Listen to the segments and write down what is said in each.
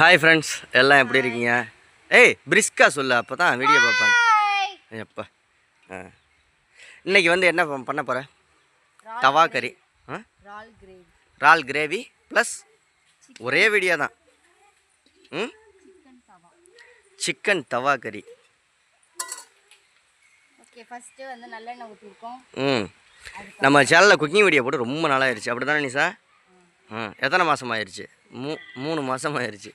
Hi friends எல்லாம் எப்படி இருக்கீங்க? ஏய் பிரிஸ்கா சொல்லு. அப்போ தான் வீடியோ பார்ப்பாங்க. எப்பா ஆ. இன்னைக்கு வந்து என்ன பண்ண போகிற தவா கறி. ரால் கிரேவி ப்ளஸ் ஒரே வீடியோ தான். ம்? சிக்கன் தவா. கறி. ம். நம்ம சேனலில் குக்கிங் வீடியோ போட்டு ரொம்ப நாளாயிருச்சு. அப்படி தானே நிசா ம் எத்தனை மாதம் ஆயிடுச்சு மூ மூணு மாதம் ஆயிடுச்சு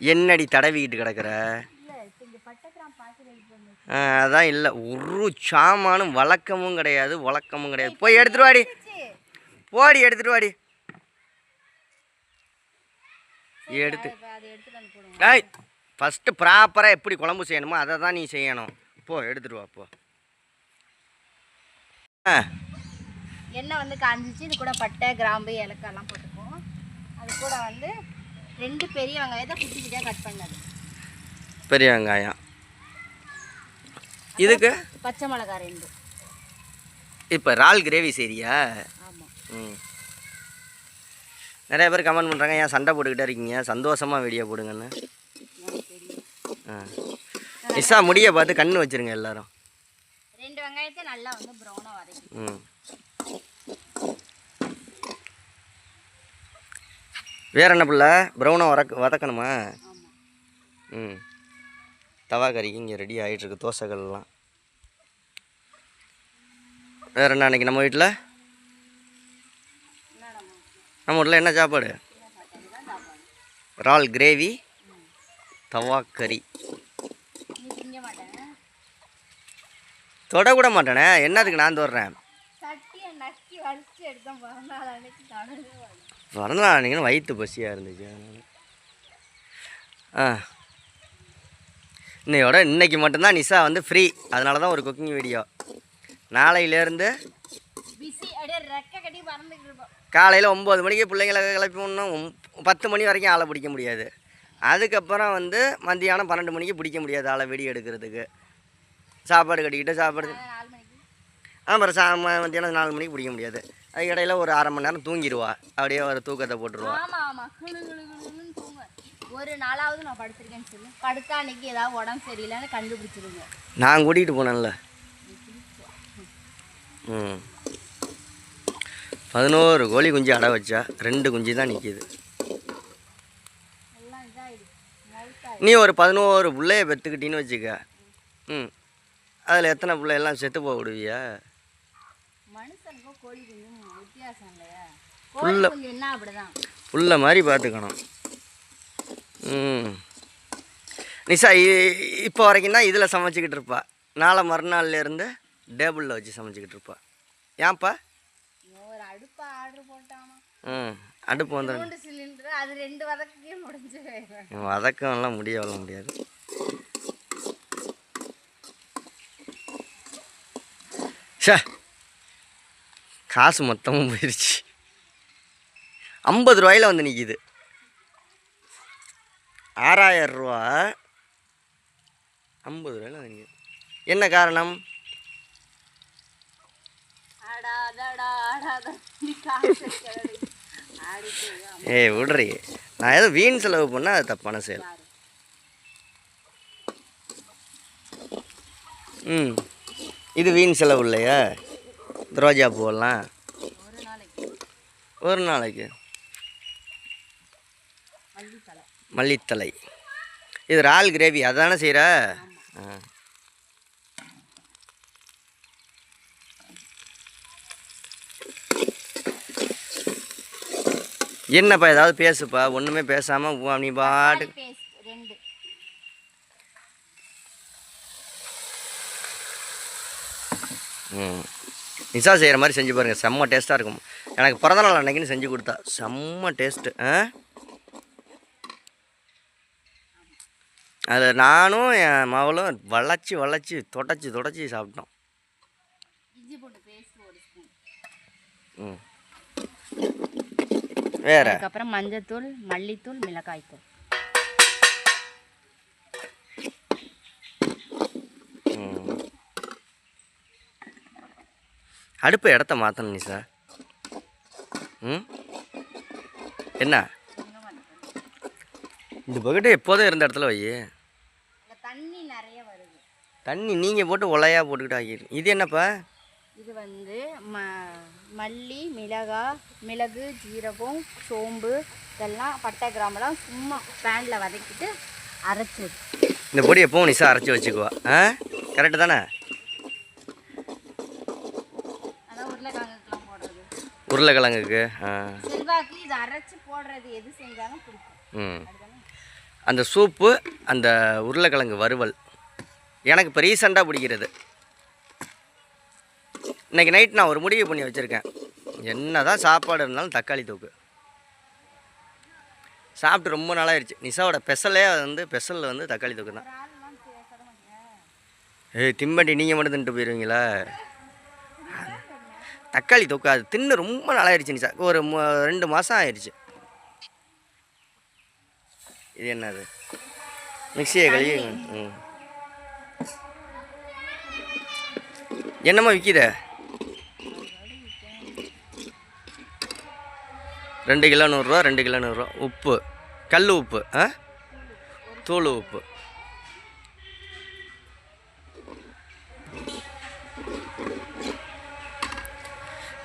என்னடி தடவிக்கிட்டு கிடக்குற? அதான் இல்லை. ஒரு சாமானும் வழக்கமும் கிடையாது வழக்கமும் கிடையாது. போய் எடுத்துட்டு வாடி. போடி எடுத்துட்டு வாடி. எடுத்து. இப்போ ஏய் ஃபஸ்ட்டு ப்ராப்பராக எப்படி குழம்பு செய்யணுமோ அதை தான் நீ செய்யணும். போ எடுத்துட்டு வா போ. ஆ. எண்ணெய் வந்து காஞ்சிச்சு. இது கூட பட்டை கிராம்பு ஏலக்காய்லாம் போட்டுக்குவோம். அது கூட வந்து ரெண்டு பெரிய வெங்காயத்தை குட்டி குட்டியாக கட் பண்ணது. பெரிய வெங்காயம். இதுக்கு? பச்சை மிளகாய் ரெண்டு. இப்போ இறால் கிரேவி ஆமாம் ம். நிறைய பேர் கமெண்ட் பண்ணுறாங்க ஏன் சண்டை போட்டுக்கிட்டே இருக்கீங்க? சந்தோஷமாக வீடியோ போடுங்கன்னு. ஆ. நிஷா முடியை பார்த்து கண்ணு வச்சிருங்க எல்லாரும். ரெண்டு வெங்காயத்தை நல்லா வந்து ப்ரௌனாக வதக்கி. ம். வேற என்ன பிள்ளை? ப்ரௌனை வதக்க வதக்கணுமா? ம். தவா கறிக்கு இங்கே ரெடி ஆகிட்டுருக்கு தோசைகள்லாம். வேறு என்ன அன்னைக்கு நம்ம வீட்டில் நம்ம வீட்டில் என்ன சாப்பாடு? இறால் கிரேவி தவா கறி. தொடக்கூட மாட்டேனே? என்னதுக்கு நான் தொடுறேன் பிறந்தநாள் அன்றைக்கி வயிற்று பசியாக இருந்துச்சு அதனால. ஆ. இன்னையோட இன்னைக்கு மட்டும்தான் நிஷா வந்து ஃப்ரீ அதனால தான் ஒரு குக்கிங் வீடியோ நாளையிலேருந்து காலையில் ஒம்பது மணிக்கு பிள்ளைங்களை கிளப்பி விடணும் ஒம்- பத்து மணி வரைக்கும் ஆளை பிடிக்க முடியாது. அதுக்கப்புறம் வந்து மத்தியானம் பன்னெண்டு மணிக்கு பிடிக்க முடியாது ஆளை வெடி எடுக்கிறதுக்கு. சாப்பாடு கட்டிக்கிட்டு சாப்பாடு மணிக்கு. அப்புறம் சா ம- மத்தியானம் நாலு மணிக்கு பிடிக்க முடியாது. இடையில ஒரு அரை மணி நேரம் தூங்கிடுவா. அப்படியே ஒரு தூக்கத்தை போட்டுருவா. ஒரு நாளாவது நான் படுத்திருக்கேன்னு சொல்லு. படுத்தா அன்னைக்கு ஏதாவது உடம்பு சரியில்லைன்னு கண்டுபிடிச்சிருங்க நான் கூட்டிகிட்டு போனேன்ல. ம். பதினோரு கோழி குஞ்சு அடை வச்சா ரெண்டு குஞ்சு தான் நிற்கிது நீ ஒரு பதினோரு பிள்ளைய பெற்றுக்கிட்டின்னு வச்சுக்க. ம். அதில் எத்தனை பிள்ளை எல்லாம் செத்து போக விடுவியா மனுஷனுக்கும் கோழி குஞ்சும் புல்ல- புள்ள மாதிரி பார்த்துக்கணும். ம். நிஷா இப்போ வரைக்கும் தான் இதில் சமைச்சிக்கிட்டு இருப்பா. நாளை மறுநாள்லேருந்து டேபிளில் வச்சு சமைச்சிக்கிட்டு இருப்பா. ஏன்ப்பா ம் அடுப்பு வந்துடும் அது ரெண்டு வதக்கே முடிஞ்சு வதக்கம்லாம் முடியவில்ல முடியாது. ஷே காசு மொத்தமும் போயிடுச்சு. ஐம்பது ரூபாயில வந்து நிற்கிது ஆறாயிரம் ரூபா. ஐம்பது ரூபாயில வந்து நிற்கிது என்ன காரணம். ஏய் விடுறி. நான் ஏதோ வீண் செலவு பண்ணால் அது தப்பான செயல். ம். இது வீண் செலவு இல்லையா? ரோஜா பூவெல்லாம். ஒரு நாளைக்கு. ஒரு நாளைக்கு மல்லித்தலை இது இறால் கிரேவி அதானே செய்கிற ஆ. என்னப்பா ஏதாவது பேசுப்பா ஒன்றுமே பேசாமல் நீ பாட்டு ம். நிஷா செய்கிற மாதிரி செஞ்சு பாருங்கள் செம்ம டேஸ்ட்டாக இருக்கும். எனக்கு பிறந்த நாள் அன்னைக்குன்னு செஞ்சு கொடுத்தா. செம்ம டேஸ்ட்டு ஆ? அது நானும் என் மகளும் வளைச்சி வளைச்சி தொடச்சி தொடச்சி சாப்பிட்டோம். வேற? அதுக்கப்புறம் மஞ்சத்தூள் மல்லித்தூள் மிளகாய்த்தூள் ம் அடுப்பு இடத்த மாற்றணும் நிஷா. ம்? என்ன? இந்த பக்கெட்டு எப்போதும் இருந்த இடத்துல வை. தண்ணி நிறைய வருது. தண்ணி நீங்கள் போட்டு உலையாக போட்டுக்கிட்டு ஆகிடு இது என்னப்பா? இது வந்து ம மல்லி மிளகாய் மிளகு ஜீரகம் சோம்பு இதெல்லாம் பட்டை கிராம்பெல்லாம் சும்மா பேனில் வதக்கிட்டு அரைச்சது இந்த பொடி எப்பவும் நிசா அரைச்சி வச்சுக்குவா. ஆ? கரெக்டு தானே அதான் உருளைக்கிழங்குக்கெல்லாம் போடுறது உருளைக்கிழங்குக்கு ஆ செல்வாக்கு இது அரைச்சி போடுறது எது செஞ்சாலும் பிடிக்கும். ம். அந்த சூப்பு அந்த உருளைக்கிழங்கு வறுவல் எனக்கு இப்போ ரீசெண்டாக பிடிக்கிறது. இன்னைக்கு நைட் நான் ஒரு முடிவு பண்ணி வச்சுருக்கேன். என்ன தான் சாப்பாடு இருந்தாலும் தக்காளி தொக்கு. சாப்பிட்டு ரொம்ப நாளாயிருச்சு. நிசாவோட பெசலே வந்து பெசலில் வந்து தக்காளி தொக்கு தான் ஏய் திம்பண்டி நீங்கள் மட்டும் தின்ட்டு போயிடுவீங்களா தக்காளி தொக்கு அது தின்னு ரொம்ப நாளாயிருச்சு நிசா ஒரு ரெண்டு மாதம் ஆயிடுச்சு. இது என்னது? மிக்சியை கழுவி ம். என்னம்மா விற்கித ரெண்டு கிலோ நூறுரூவா ரெண்டு கிலோ நூறுரூவா. உப்பு. கல் உப்பு ஆ? தூள் உப்பு.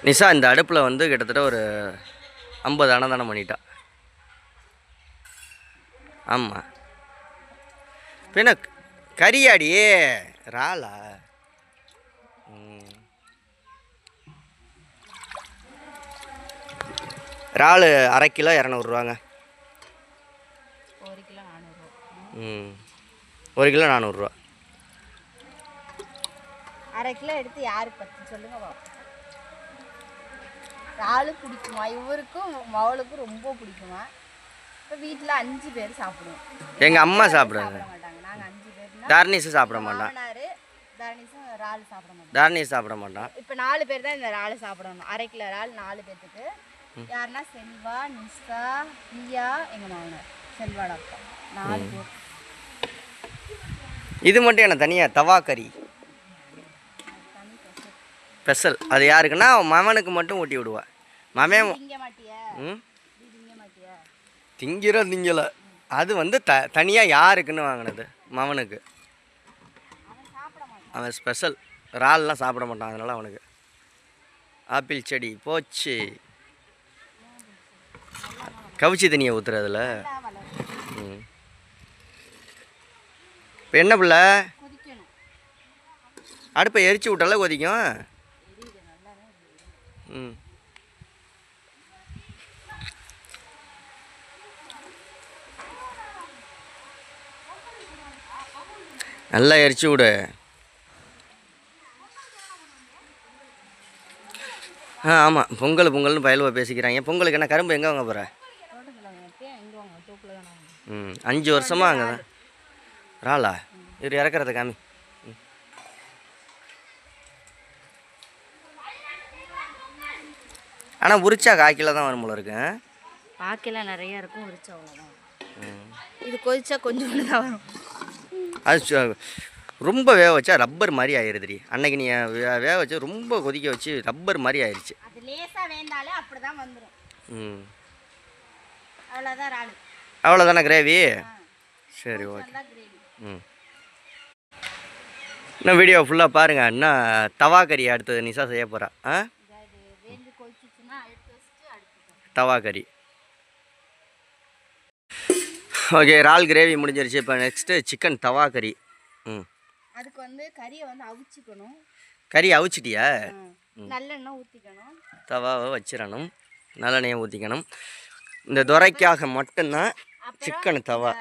நிஷா இந்த அடுப்பில் வந்து கிட்டத்தட்ட ஒரு ஐம்பது அன்னதானம் பண்ணிட்டா. ஆமாம் பின்ன கரியாடியே ராலா. இறாலு? அரை கிலோ இரநூறுவாங்க. ஒரு ம். ஒரு கிலோ நானூறுரூவா அரை கிலோ எடுத்து யாருக்கு பத்து? சொல்லுங்க இறாலு பிடிக்குமா? இவருக்கும் மவளுக்கும் ரொம்ப பிடிக்குமா? இப்போ வீட்டில் அஞ்சு பேர் சாப்பிடுவோம். எங்கள் அம்மா சாப்பிடுவாங்க சாப்பிட மாட்டாங்க. நாங்கள் அஞ்சு பேர்னா தார்னிஸு சாப்பிட மாட்டான் தரணிஸும் இறால் சாப்பிட மாட்டாங்க தார்னிஸ் சாப்பிட மாட்டான் இப்போ நாலு பேர் தான் இந்த இறால் சாப்பிடணும். அரை கிலோ இறால் நாலு பேர்த்துக்கு யாருன்னா செல்வா நிஷா பிரியா எங்கள் மாமனார். செல்வாட அப்பா. நாலு பேர். இது மட்டும் என்ன தனியாக தவா கறி? ஸ்பெஷல். அது யாருக்குன்னா அவன் மவனுக்கு மட்டும் ஊட்டி விடுவா. மவன் ம்? திங்கிற திங்கல. அது வந்து த தனியாக யாருக்குன்னு வாங்கினது? மவனுக்கு. அவன் ஸ்பெஷல். இறால்லாம் சாப்பிட மாட்டான் அதனால அவனுக்கு. ஆப்பிள் செடி. போச்சு. கவிச்சி தண்ணியை ஊற்றுறதுல ம். இப்போ என்ன பிள்ளை? அடுப்பை எரிச்சு விட்டால கொதிக்கும். ம். நல்லா எரிச்சு விடு. ஆ ஆமாம் பொங்கல் பொங்கல்னு பயலுவ பேசிக்கிறாங்க. பொங்கலுக்கு என்ன கரும்பு எங்கே வாங்க போகிற ம் அஞ்சு வருஷமாக அங்கே தான் ராளா இவர் இறக்குறத காமி. ஆனால் உரிச்சா காய்க்கில தான் வரும் போல இருக்கு? பாக்கெல்லாம் நிறைய இருக்கும் உரிச்சு அவ்வளோதான் ம். இது கொதிச்சா கொஞ்சம் தான் வரும். அது ரொம்ப வேக வச்சா ரப்பர் மாதிரி ஆயிருதுடி. அன்னைக்கு நீ வே- வேக வச்சு ரொம்ப கொதிக்க வச்சு ரப்பர் மாதிரி ஆயிருச்சு. அது லேசாக வேந்தாலே அப்படி தான் வந்துடும் ம். அவ்வளோதான் இறால். அவ்வளோதானே கிரேவி சரி ஓகே ம். இன்னும் வீடியோ ஃபுல்லாக பாருங்கள் இன்னும் தவா கறி அடுத்தது நிசா செய்ய போகிறா ஆ இது வேந்து கொதிச்சிச்சுன்னா எடுத்து வச்சுட்டு அடுத்து தவா கறி ஓகே இறால் கிரேவி முடிஞ்சிருச்சு. இப்போ நெக்ஸ்ட்டு சிக்கன் தவா கறி ம். அதுக்கு வந்து கறியை வந்து அவிச்சிக்கணும். கறி அவிச்சிட்டியா? நல்லெண்ணெய் ஊற்றிக்கணும் தவாவை வச்சிடணும் நல்லெண்ணெயை ஊற்றிக்கணும் இந்த துரைக்காக மட்டும்தான் சிக்கன் தவா.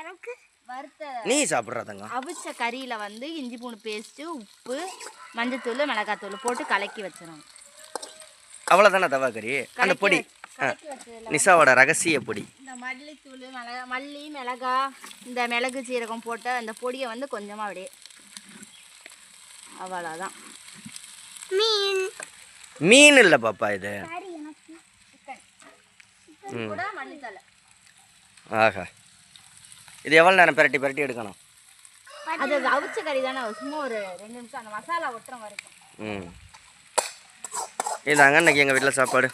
எனக்கு வறுத்த நீ சாப்பிட்றதங்க. அவிச்ச கறியில் வந்து இஞ்சி பூண்டு பேஸ்ட்டு உப்பு மஞ்சத்தூள் மிளகாத்தூள் போட்டு கலக்கி வச்சிடணும் அவ்வளோதானே தவா கறி அந்த பொடி. நிசாவோட ரகசிய பொடி. இந்த மல்லித்தூள் மிளகா மல்லி மிளகா இந்த மிளகு சீரகம் போட்ட அந்த பொடியை வந்து கொஞ்சமாக அப்படியே அவ்வளோதான் மீன். மீன் இல்லை பாப்பா இது. சிக்கன் கூட மல்லித்தலை ஆஹா. இது எவ்வளோ நேரம் பிரட்டி பிரட்டி எடுக்கணும்? அது அவிச்ச கறி தானே சும்மா ஒரு ரெண்டு நிமிஷம் அந்த மசாலா ஒட்டுற வரைக்கும். ம். இதாங்க இன்னைக்கு எங்கள் வீட்டில் சாப்பாடு.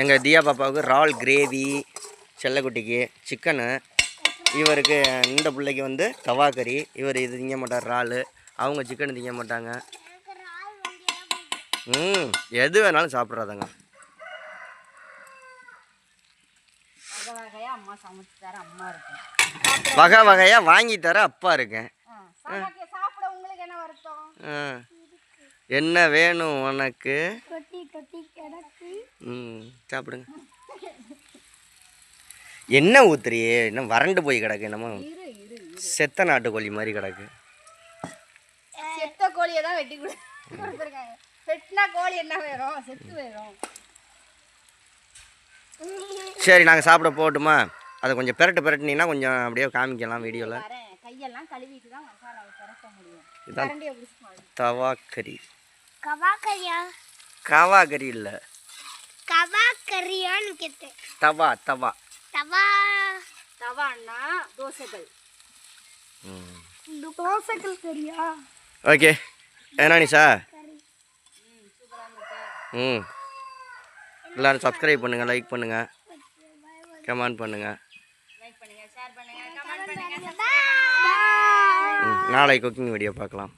எங்கள் தியா பாப்பாவுக்கு இறால் கிரேவி செல்லக்குட்டிக்கு சிக்கனு. இவருக்கு இந்த பிள்ளைக்கு வந்து தவா கறி. இவர் இது திங்க மாட்டார் இறால். அவங்க சிக்கன் திங்க மாட்டாங்க. ம் எது வேணாலும் சாப்பிட்றாதாங்க. வகை வகையாக வாங்கி தர அப்பா இருக்கேன். என்ன வேணும் உனக்கு? ம் சாப்பிடுங்க. என்ன ஊத்துறியே என்ன வறண்டு போய் கிடக்கு என்னமோ? செத்த நாட்டுக்கோழி மாதிரி கிடக்கு. செத்த கோழியை தான் வெட்டி கொடு கொடுத்துருக்காங்க. வெட்டினா கோழி என்ன வேணும்? செத்து வேணும். சரி நாங்கள் சாப்பிட போகட்டுமா? அதை கொஞ்சம் பெரட்டு பெரட்டினீங்கன்னா கொஞ்சம் அப்படியே காமிக்கலாம் வீடியோவில் கையெல்லாம் கழுவிட்டு தான் மசாலாவை திறக்க முடியும். இதான் கரண்டியை பிடிச்சி மாதிரி தவா இல்லை கவாக்கரியான்னு கேட்டேன். தவா தவா. தவா. தவான்னா தோசைகள். ம். தோசைகள் கரியா ஓகே. என்ன நிஷா ம் எல்லோரும் சப்ஸ்கிரைப் பண்ணுங்கள் லைக் பண்ணுங்கள் கமெண்ட் பண்ணுங்கள் லைக் பண்ணுங்க ஷேர் பண்ணுங்க கமெண்ட் பண்ணுங்க ம் நாளைக்கு குக்கிங் வீடியோ பார்க்கலாம்.